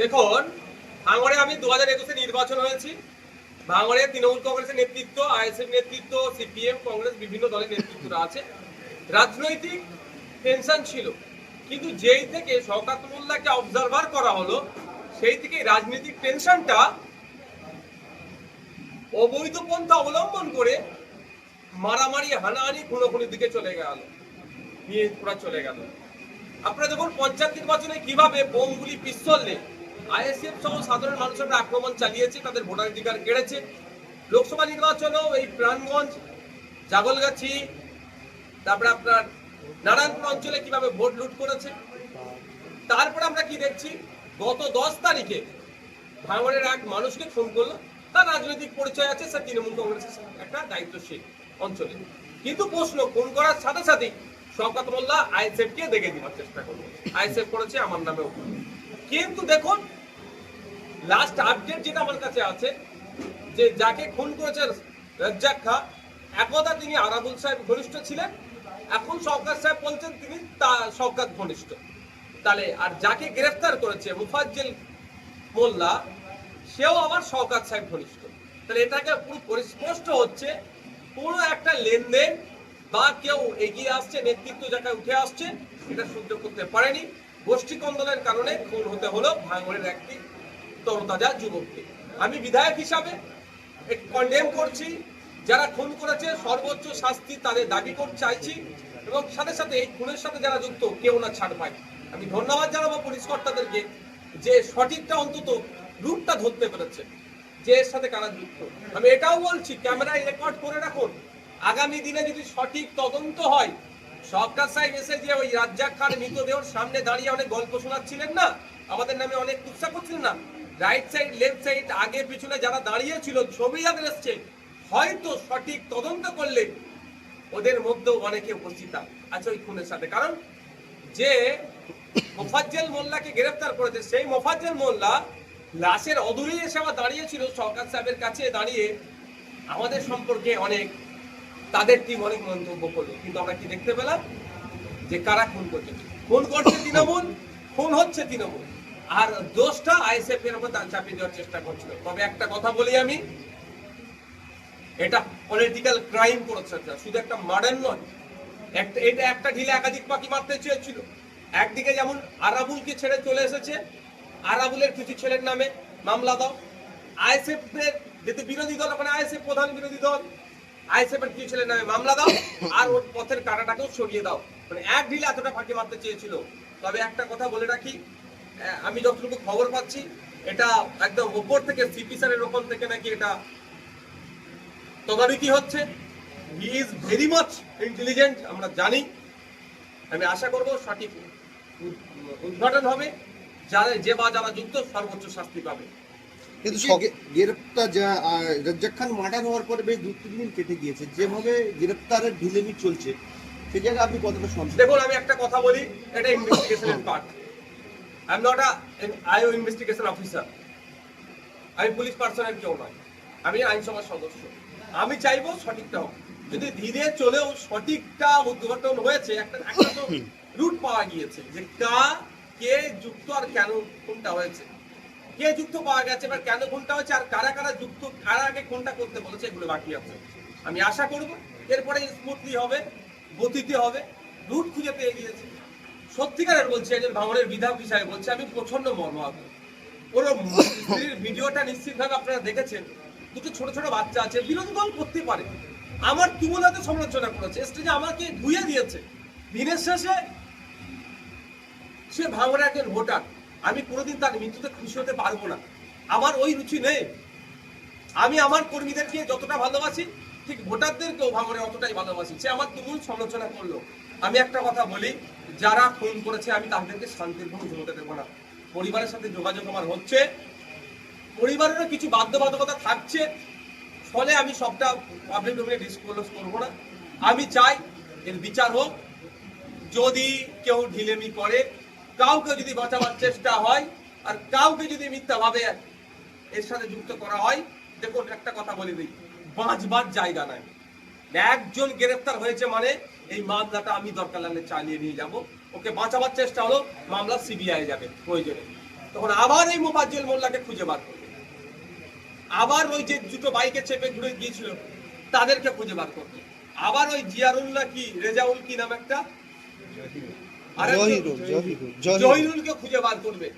দেখুন, ভাঙড়ে আমি দু হাজার একুশে নির্বাচন হয়েছি। ভাঙড়ে তৃণমূল কংগ্রেসের নেতৃত্ব, আইএসএফ নেতৃত্ব, সিপিএম কংগ্রেস, বিভিন্ন দলের নেতৃত্বরা আছে। রাজনৈতিক টেনশন ছিল। কিন্তু যেই থেকে শওকাত মোল্লাকে অবজারভার করা হলো, সেই থেকে রাজনৈতিক টেনশনটা অবৈধ পন্থা অবলম্বন করে মারামারি, হানাহানি, খুনোখুনির দিকে চলে গেল। নিয়ে পুরা চলে গেল। আপনারা দেখুন, পঞ্চায়েত নির্বাচনে কীভাবে বোমগুলি পিস্তলে আইএসএফ সহ সাধারণ মানুষের আক্রমণ চালিয়েছে, তাদের ভোটাধিকার কেড়েছে। লোকসভা নির্বাচনেও এই প্রাণগঞ্জ, জাগলগাছি, তারপরে আপনার নারায়ণপুর অঞ্চলে কীভাবে ভোট লুট করেছে, তারপরে আমরা কি দেখছি? গত দশ তারিখে ভাঙড়ের এক মানুষকে ফোন করল। তার রাজনৈতিক পরিচয় আছে স্যার তৃণমূল কংগ্রেসের একটা দায়িত্বশীল অঞ্চলে। কিন্তু প্রশ্ন ফোন করার সাথে সাথেই শওকাত মোল্লা আইএসএফ কে দেখে দেওয়ার চেষ্টা করল। আইএসএফ করেছে, আমার নামেও। কিন্তু দেখুন লাস্ট আপডেট যেটা আমার কাছে আছে, যে যাকে খুন করেছে রাজ্জাক খা, একদা তিনি আরাবুল সাহেব ঘনিষ্ঠ ছিলেন। এখন সরকার সাহেব বলছেন তিনি তা সরকার ঘনিষ্ঠ। তাহলে, আর যাকে গ্রেফতার করেছে মুফাজ্জেল মোল্লা, সেও আবার শওকাত সাহেব ঘনিষ্ঠ। তাহলে এটাকে পুরো পরিস্পষ্ট হচ্ছে পুরো একটা লেনদেন বা কেউ এগিয়ে আসছে, নেতৃত্ব জায়গায় উঠে আসছে এটা সহ্য করতে পারেনি। গোষ্ঠী কন্দলের কারণে খুন হতে হলো, ভাঙড়ের একটি তরতাজা যুবককে। আমি বিধায়ক হিসাবে কন্ডেম করছি, যারা খুন করেছে, সর্বোচ্চ শাস্তি তাদের দাবি করতে চাইছি, এবং সাথে সাথে এই খুনের সাথে যারা যুক্ত, কেউ না ছাড় পায়। আমি ধন্যবাদ জানাব পুলিশ কর্তাদেরকে যে সঠিকটা অন্তত রূপটা ধরতে পেরেছে, যে এর সাথে কারা যুক্ত। আমি এটাও বলছি, ক্যামেরায় রেকর্ড করে রাখুন। আগামী দিনে যদি সঠিক তদন্ত হয়, সরকার সাহেব এসে যে ওই রাজ্জাক খান মৃতদেহর সামনে দাঁড়িয়ে অনেক গল্প শোনাচ্ছিলেন না? আমাদের নামে অনেক কুৎসা করছিলেন না? রাইট সাইড লেফট সাইড আগে পিছনে যারা দাঁড়িয়ে ছিল ছবি যাদের এসছে। হয়তো সঠিক তদন্ত করলে ওদের মধ্যেও অনেকে উপস্থিত আছে ওই খুনের সাথে। কারণ যে মোফাজ্জেল মোল্লাকে গ্রেফতার করেছে, সেই মোফাজ্জেল মোল্লা লাশের অদূরেই এসে আবার দাঁড়িয়েছিল, সরকার সাহেবের কাছে দাঁড়িয়ে আমাদের সম্পর্কে অনেক, তাদের টিম অনেক মন্তব্য করল। কিন্তু আমরা কি দেখতে পেলাম? যে কারা খুন করছে? খুন করছে তৃণমূল, খুন হচ্ছে তৃণমূল। আর দোষটা আইএসএফ এর উপর চাপিয়ে দেওয়ার চেষ্টা করছিল। তবে একটা কথা বলি আমি, এটা পলিটিক্যাল ক্রাইম করেছে শুধু একটা মার্ডার নয়, একটা, এটা একটা ঢিলে একাধিক পাখি মারতে চেয়েছিল। একদিকে যেমন আরাবুলকে ছেড়ে চলে এসেছে, আরাবুলের কিছু ছেলের নামে মামলা দাও। আইএসএফ এর যেহেতু বিরোধী দল ওখানে আইএসএফ প্রধান বিরোধী দল, আইএসএফ এর কিছু ছেলের নামে মামলা দাও আর ওর পথের কাটাটাকেও সরিয়ে দাও। মানে এক ঢিলে এতটা ফাঁকি মারতে চেয়েছিল। তবে একটা কথা বলে রাখি আমি যতটুকু খবর পাচ্ছি এটা একদম উপর থেকে সিপি স্যারের ওপর থেকে নাকি এটা তদারকি হচ্ছে। He is very much intelligent আমরা জানি। আমি আশা করব সঠিক উদ্ঘাটন হবে। যারা যে বা যারা যুক্ত সর্বোচ্চ শাস্তি পাবে। কিন্তু গ্রেপ্তার রাজ্জাক খান মার্ডার হওয়ার পরে বেশ দু তিন দিন কেটে গিয়েছে। যেভাবে গ্রেপ্তারের ঢিলেমি চলছে সেই জায়গায় আপনি কতটা সন্তুষ্ট দেখুন আমি একটা কথা বলি এটা ইনভেস্টিগেশনের part I am not IO investigation officer আমি পুলিশ পার্সনের কেউ নয় আমি আইনসভার সদস্য। আমি চাইব সঠিকটা হোক। যদি ধীরে চলেও সঠিকটা উদ্ঘাটন হয়েছে একটা একটা তো রুট পাওয়া গিয়েছে যে কা কে যুক্ত আর কেন কোনটা হয়েছে। কে যুক্ত পাওয়া গেছে এবার কেন কোনটা হয়েছে আর কারা কারা যুক্ত কারা আগে কোনটা করতে বলেছে এগুলো বাকি আছে। আমি আশা করব এরপরে স্মুথলি হবে গতিতে হবে রুট খুঁজে পেয়ে গিয়েছে। সত্যিকারের বলছি, একজন ভাঙনের বিধায়ক হিসাবে বলছি, আমি প্রচণ্ড মর্মাহত ওর ভিডিওটা নিশ্চিতভাবে আপনারা দেখেছেন। দুটো ছোট ছোট বাচ্চা আছে বিরোধী দল করতে পারে। আমার তুমুলাতে সমালোচনা করেছে। স্টেজে আমাকে ধুয়ে দিয়েছে। দিনের শেষে সে ভাঙনের একজন ভোটার। আমি কোনোদিন তার মৃত্যুতে খুশি হতে পারব না। আমার ওই রুচি নেই। আমি আমার কর্মীদেরকে যতটা ভালোবাসি, ঠিক ভোটারদেরকেও ভাঙরে অতটাই ভালোবাসি। সে আমার তুমুল সমালোচনা করল। আমি একটা কথা বলি, যারা খুন করেছে, আমি তাদেরকে শান্তির কোনো জমতে দেবো না। পরিবারের সাথে যোগাযোগ আমার হচ্ছে। পরিবারেরও কিছু বাধ্যবাধকতা থাকছে, ফলে আমি সবটা পাবলিক ডোমেনে ডিসক্লোজ করব না। আমি চাই এর বিচার হোক। যদি কেউ ঢিলেমি করে, কাউকে যদি বাঁচাবার চেষ্টা হয়, আর কাউকে যদি মিথ্যাভাবে এর সাথে যুক্ত করা হয়, দেখুন, একটা কথা বলে দিই, বাঁচবার জায়গা নাই। একজন গ্রেফতার হয়েছে মানে এই মামলাটা আমি দরকার লাগলে চালিয়ে নিয়ে যাব। ওকে বাঁচাবার চেষ্টা হলো মামলা সিবিআই যাবে প্রয়োজনে। তখন আবার এই মোফাজ্জল মোল্লাকে খুঁজে বার করবে। আবার ওই যে দুটো বাইকে চেপে ঘুরে গিয়েছিল তাদেরকে খুঁজে বার করবে। আবার ওই জিয়ারুল্লাহ কি রেজাউল কি নাম একটা? জহিরুল, জহিরুল, জহিরুল। জহিরুলকে খুঁজে বার করবে।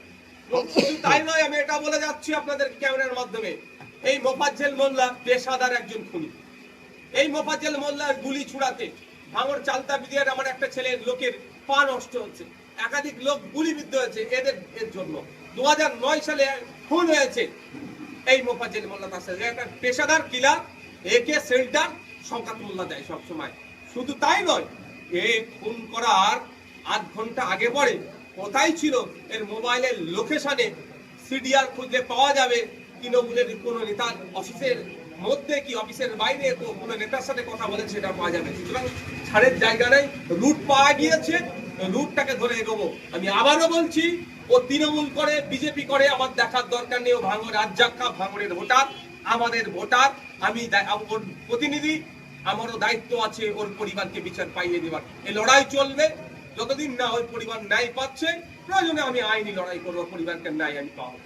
তাই নয় আমি এটা বলে যাচ্ছি আপনাদের ক্যামেরার মাধ্যমে। এই মোফাজ্জেল মোল্লা পেশাদার একজন খুনি। এই মোফাজ্জেল মোল্লার গুলি ছুড়াতে ভাঙর চালতা বিদিয়ার আমার একটা ছেলের লোকের পা নষ্ট হচ্ছে। একাধিক লোক গুলিবিদ্ধ হয়েছে এদের, এর জন্য। দু হাজার নয় সালে খুন হয়েছে এই মোফাজ্জেল মোল্লা তার একটা পেশাদার কিলার একে সেন্টার শঙ্কাত মোল্লা দেয় সবসময়। শুধু তাই নয়, এ খুন করার আধ ঘণ্টা আগে পরে কোথায় ছিল এর মোবাইলের লোকেশনে সিডিআর খুঁজলে পাওয়া যাবে। তৃণমূলের কোনো নেতার অফিসের মধ্যে কি অফিসের বাইরে তো কোনো নেতার সাথে কথা বলে সেটা পাওয়া যাবে সুতরাং ছাড়ের জায়গা নেই, রুট পাওয়া গিয়েছে, রুটটাকে ধরে এগোবো। আমি আবারও বলছি, ও তৃণমূল করে, বিজেপি করে, আমার দেখার দরকার নেই, ও ভাঙর রাজ্জাক্কা ভাঙরের ভোটার, আমাদের ভোটার, আমি ওর প্রতিনিধি, আমারও দায়িত্ব আছে ওর পরিবারকে বিচার পাইয়ে দেবার। এই লড়াই চলবে, যতদিন না ওই পরিবার ন্যায় পাচ্ছে, প্রয়োজনে আমি আইনি লড়াই করব, পরিবারকে ন্যায় আমি পাবো।